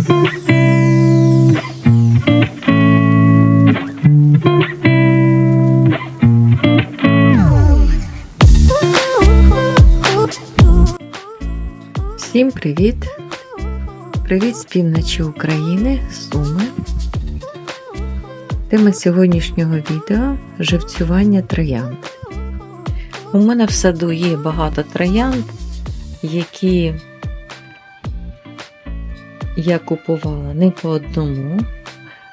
Всім привіт! Привіт з півночі України, Суми. Тема сьогоднішнього відео живцювання троянд. У мене в саду є багато троянд, які я купувала не по одному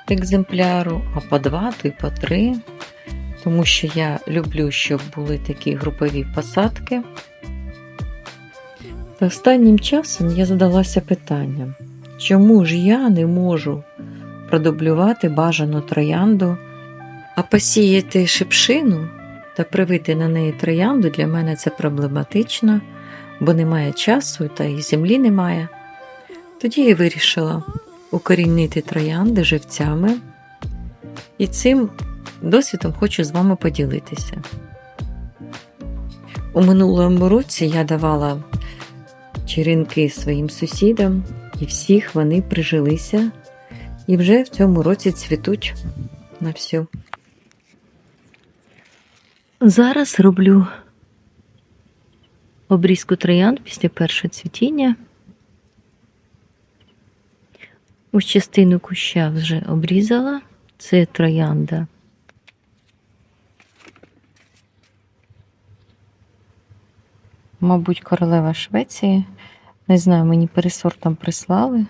екземпляру, а по два, то й по три. Тому що я люблю, щоб були такі групові посадки. Та останнім часом я задалася питанням, чому ж я не можу продублювати бажану троянду, а посіяти шипшину та привити на неї троянду для мене це проблематично, бо немає часу та і землі немає. Тоді я вирішила укорінити троянди живцями, і цим досвідом хочу з вами поділитися. У минулому році я давала черенки своїм сусідам, і всіх вони прижилися і вже в цьому році цвітуть на всю. Зараз роблю обрізку троянд після першого цвітіння. Ось частину куща вже обрізала. Це троянда. Мабуть, королева Швеції. Не знаю, мені пересортом прислали.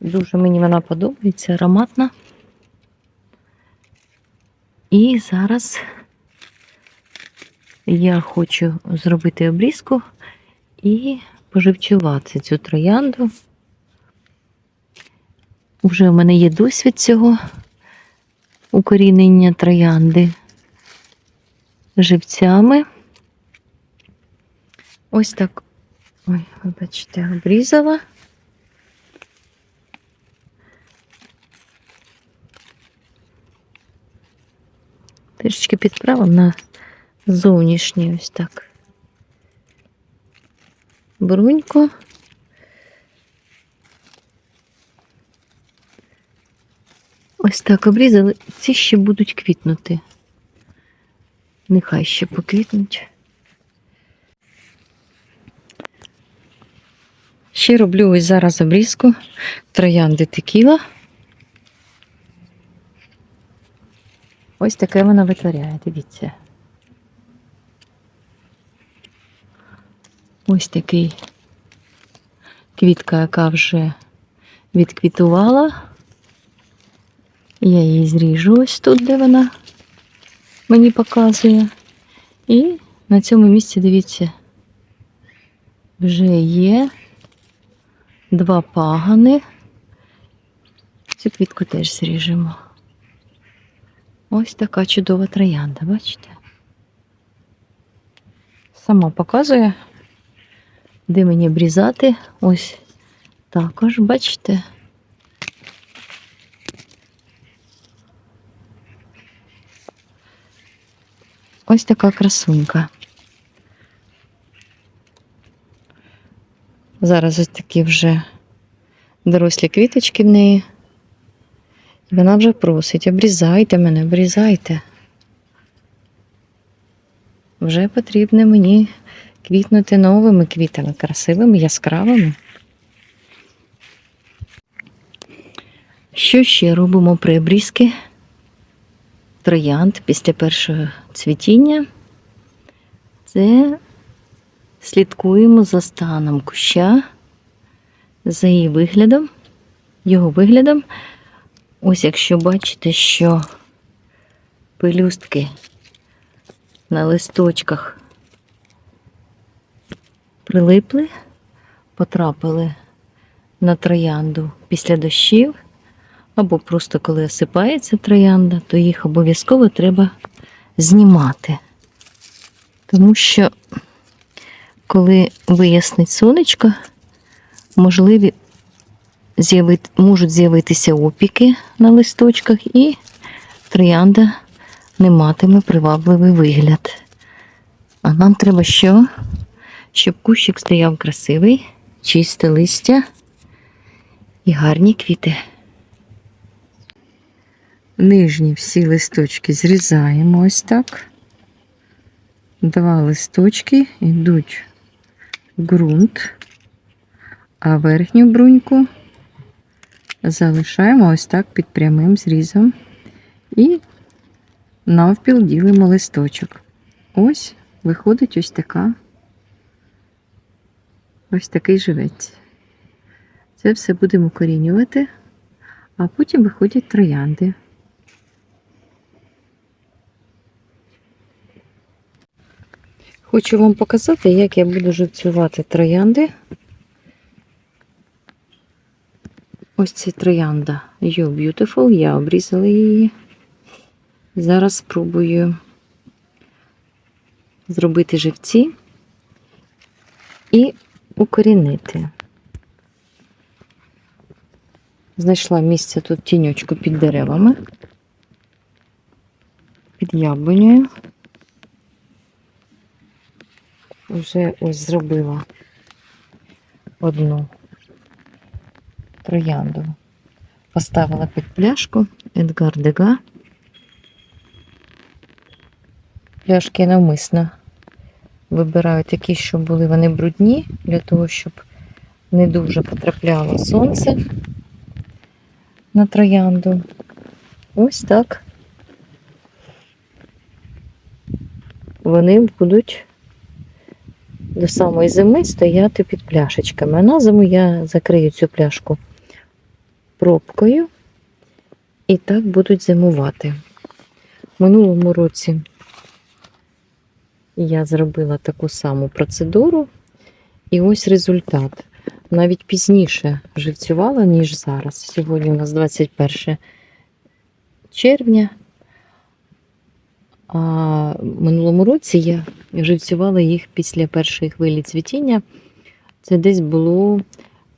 Дуже мені вона подобається, ароматна. І зараз я хочу зробити обрізку і поживчувати цю троянду. Уже в мене є досвід цього укорінення троянди живцями. Ось так, ой, вибачте, обрізала. Трішечки підправив на зовнішній ось так. Бруньку. Ось так обрізали. Ці ще будуть квітнути. Нехай ще поквітнуть. Ще роблю ось зараз обрізку троянди текіла. Ось таке вона витворяє, дивіться. Ось такий квітка, яка вже відквітувала. Я її зріжу ось тут, де вона мені показує. І на цьому місці, дивіться, вже є два пагани. Цю квітку теж зріжемо. Ось така чудова троянда, бачите? Сама показує, де мені обрізати. Ось також, бачите? Ось така красунька. Зараз ось такі вже дорослі квіточки в неї. І Вона вже просить, обрізайте мене, обрізайте. Вже потрібно мені квітнути новими квітами, красивими, яскравими. Що ще робимо при обрізки? Троянд після першого цвітіння. Це слідкуємо за станом куща, за її виглядом, його виглядом. Ось якщо бачите, що пелюстки на листочках прилипли, потрапили на троянду після дощів, або просто коли осипається троянда, то їх обов'язково треба знімати. Тому що, коли вияснить сонечко, можливі з'явити, можуть з'явитися опіки на листочках, і троянда не матиме привабливий вигляд. А нам треба що? Щоб кущик стояв красивий, чисте листя і гарні квіти. Нижні всі листочки зрізаємо ось так. Два листочки йдуть в ґрунт, а верхню бруньку залишаємо ось так під прямим зрізом і навпіл ділимо листочок. Ось виходить ось така, ось такий живець. Це все будемо корінювати, а потім виходять троянди. Хочу вам показати, як я буду живцювати троянди. Ось це троянда You Beautiful, я обрізала її. Зараз спробую зробити живці і укорінити. Знайшла місце тут тіньочку під деревами, під яблунею. Вже ось зробила одну троянду. Поставила під пляшку Едгар Дега. Пляшки навмисно вибираю такі, щоб були вони брудні, для того, щоб не дуже потрапляло сонце на троянду. Ось так. Вони будуть до самої зими стояти під пляшечками. А на зиму я закрию цю пляшку пробкою і так будуть зимувати. В минулому році я зробила таку саму процедуру, і ось результат. Навіть пізніше живцювала, ніж зараз. Сьогодні у нас 21 червня. А минулому році я живцювала їх після першої хвилі цвітіння. Це десь було,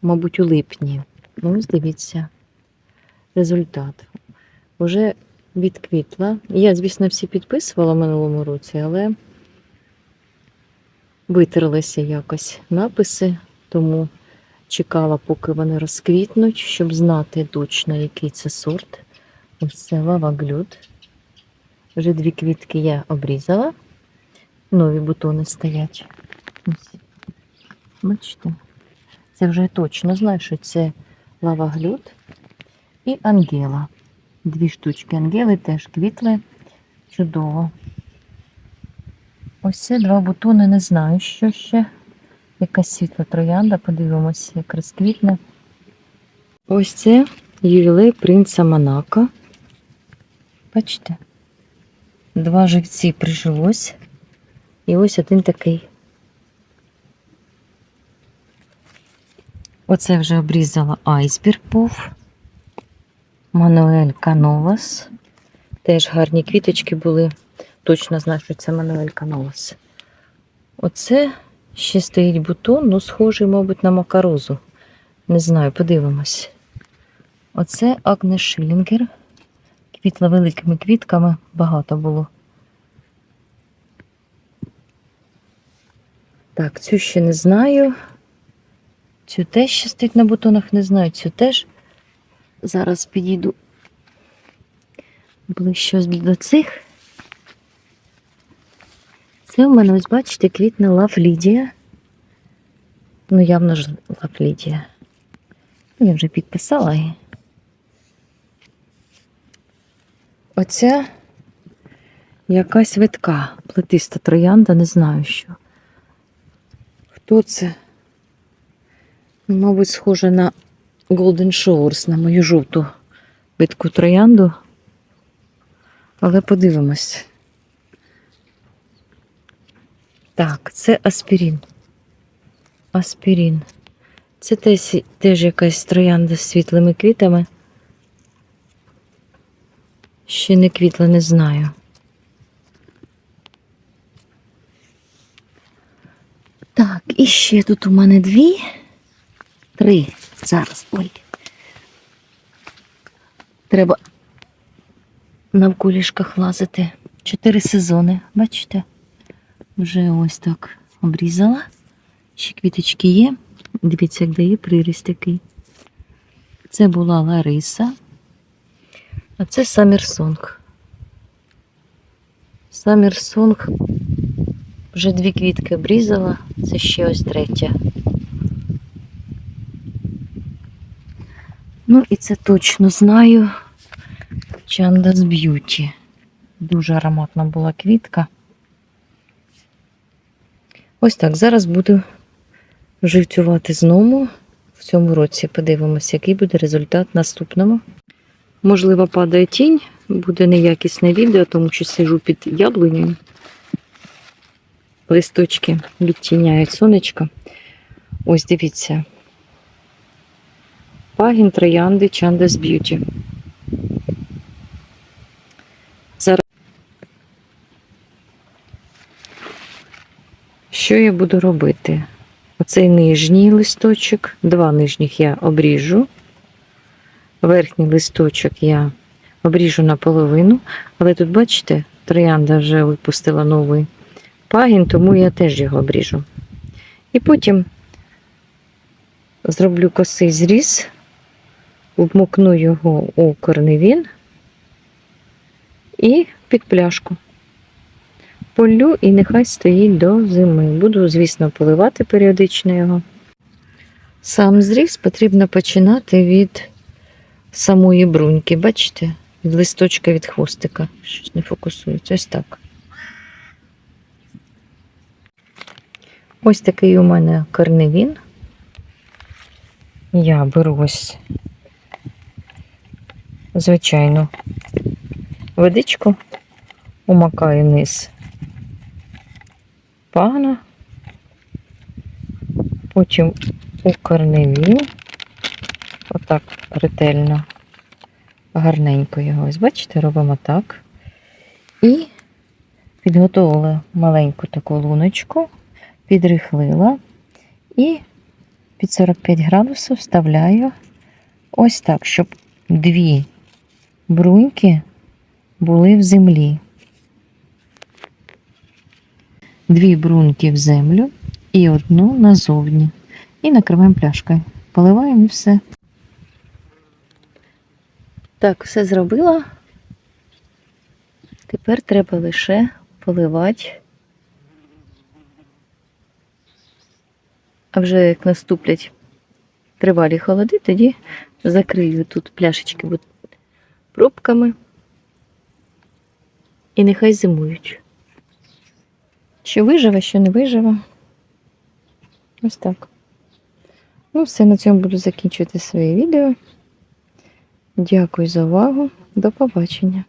мабуть, у липні. Ну, ось дивіться, результат. Уже відквітла. Я, звісно, всі підписувала минулому році, але витерлися якось написи, тому чекала, поки вони розквітнуть, щоб знати точно, який це сорт. Ось це лава глюд. Вже дві квітки я обрізала. Нові бутони стоять. Бачите? Це вже точно знаю, що це лава глюд і ангела. Дві штучки ангели теж квітли. Чудово. Ось це два бутони, не знаю, що ще. Якась світла троянда, подивимося, як розквітне. Ось це ювілей принца Монако. Бачите? Два живці прижилось. І ось один такий. Оце вже обрізала айсберг був. Мануель Кановас. Теж гарні квіточки були. Точно знаю, що це Мануель Кановас. Оце ще стоїть бутон, ну, схожий, мабуть, на макарозу. Не знаю, подивимось. Оце Агне Шилінгер. Квітла великими квітками, багато було. Так, цю ще не знаю. Цю теж ще стоїть на бутонах, не знаю. Цю теж. Зараз підійду ближче до цих. Це в мене, ось бачите, квітне Лав Лідія. Ну, явно ж Лав Лідія. Я вже підписала її. Оця якась витка, плетиста троянда, не знаю що. Хто це? Ну, Мабуть, схоже на Golden Showers, на мою жовту витку троянду. Але подивимось. Так, це аспірін. Аспірін. Це теж, теж якась троянда з світлими квітами. Ще не квітла, не знаю. Так, і ще тут у мене дві, три. Зараз. Ой. Треба на вкулішках лазити. Чотири сезони, бачите? Вже ось так обрізала. Ще квіточки є. Дивіться, як дає приріст такий. Це була Лариса. А це Саммерсонг. Саммерсонг вже дві квітки обрізала, це ще ось третя. Ну і це точно знаю. Чандас Б'юті. Дуже ароматна була квітка. Ось так. Зараз буду живцювати знову в цьому році. Подивимося, який буде результат наступному. Можливо, падає тінь, буде неякісне відео, тому що сижу під яблунею. Листочки відтіняють сонечко. Ось дивіться. Пагін троянди Чандес Б'юті. Що я буду робити? Оцей нижній листочок, два нижніх я обріжу. Верхній листочок я обріжу наполовину, але тут, бачите, троянда вже випустила новий пагін, тому я теж його обріжу. І потім зроблю косий зріз, вмокну його у корневін і під пляшку. Полю і нехай стоїть до зими. Буду, звісно, поливати періодично його. Сам зріз потрібно починати від самої бруньки. Бачите? Від листочка від хвостика. Щось не фокусується. Ось так. Ось такий у мене корневін. Я беру ось звичайну водичку, умакаю низ пана, потім у отак ретельно, гарненько його. Ось бачите, робимо так. І підготувала маленьку таку луночку, підрихлила і під 45 градусів вставляю ось так, щоб дві бруньки були в землі. Дві бруньки в землю і одну назовні. І накриваємо пляшкою. Поливаємо і все. Так, все зробила. Тепер треба лише поливати. А вже як наступлять тривалі холоди, тоді закрию тут пляшечки пробками. І нехай зимують. Що виживе, що не виживе. Ось так. Ну, все, на цьому буду закінчувати своє відео. Дякую за увагу. До побачення.